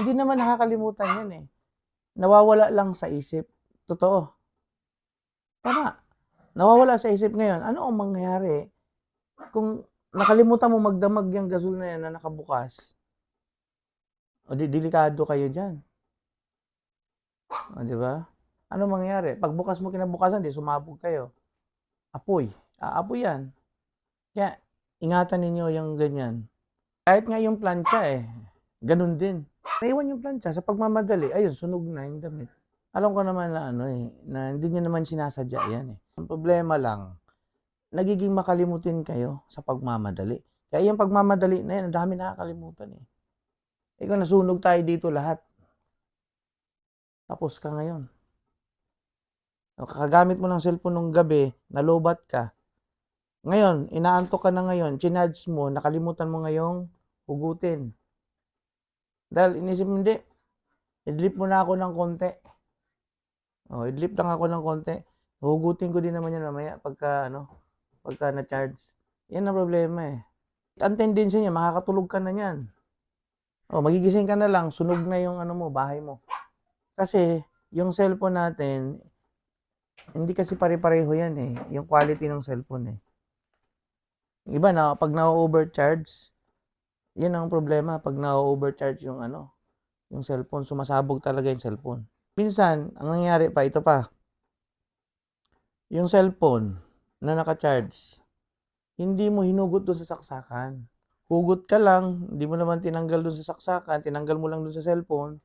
Hindi naman nakakalimutan yan eh. Nawawala lang sa isip. Totoo. Tama. Nawawala sa isip ngayon. Ano ang mangyayari kung nakalimutan mo magdamag yung gasol na yan na nakabukas? O di, delikado kayo dyan. O, di ba? Ano mangyayari? Pagbukas mo kinabukasan, di sumabog kayo. Apoy. Aapoy yan. Kaya, ingatan ninyo yung ganyan. Kahit nga yung plancha eh, ganun din. Naiwan yung plancha sa pagmamadali, ayun, sunog na yung damit. Alam ko naman na ano eh, na hindi nyo naman sinasadya yan eh. Ang problema lang, nagiging makalimutin kayo sa pagmamadali. Kaya yung pagmamadali na yan, ang dami nakakalimutan eh. Ikaw nasunog tayo dito lahat. Tapos ka ngayon. Kakagamit mo ng cellphone nung gabi, nalobat ka. Ngayon, inaantok ka na ngayon, chinarge mo, nakalimutan mo ngayong hugutin. Dahil inisip hindi, idlip mo na ako ng konti. O, idlip lang ako ng konti. Hugutin ko din naman yan mamaya pagka, ano, pagka na-charge. Yan ang problema eh. Ang tendency niya, makakatulog ka na yan. O, magigising ka na lang, sunog na yung ano mo, bahay mo. Kasi, yung cellphone natin, hindi kasi pare-pareho yan eh. Yung quality ng cellphone eh. Iba na, pag na-overcharge, yan ang problema. Pag na-overcharge yung ano, yung cellphone, sumasabog talaga yung cellphone. Minsan, ang nangyari pa, ito pa, yung cellphone na naka-charge, hindi mo hinugot doon sa saksakan. Hugot ka lang, hindi mo naman tinanggal doon sa saksakan, tinanggal mo lang doon sa cellphone,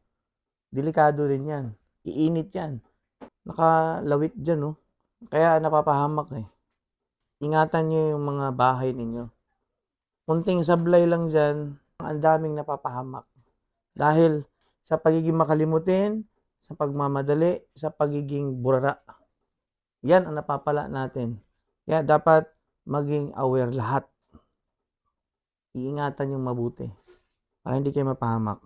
delikado rin yan. Iinit yan. Nakalawit dyan, no? Kaya napapahamak eh. Ingatan nyo yung mga bahay ninyo. Kunting sablay lang dyan, ang daming napapahamak. Dahil sa pagiging makalimutin, sa pagmamadali, sa pagiging burara. Yan ang napapala natin. Kaya dapat maging aware lahat. Iingatan yung mabuti para hindi kayo mapahamak.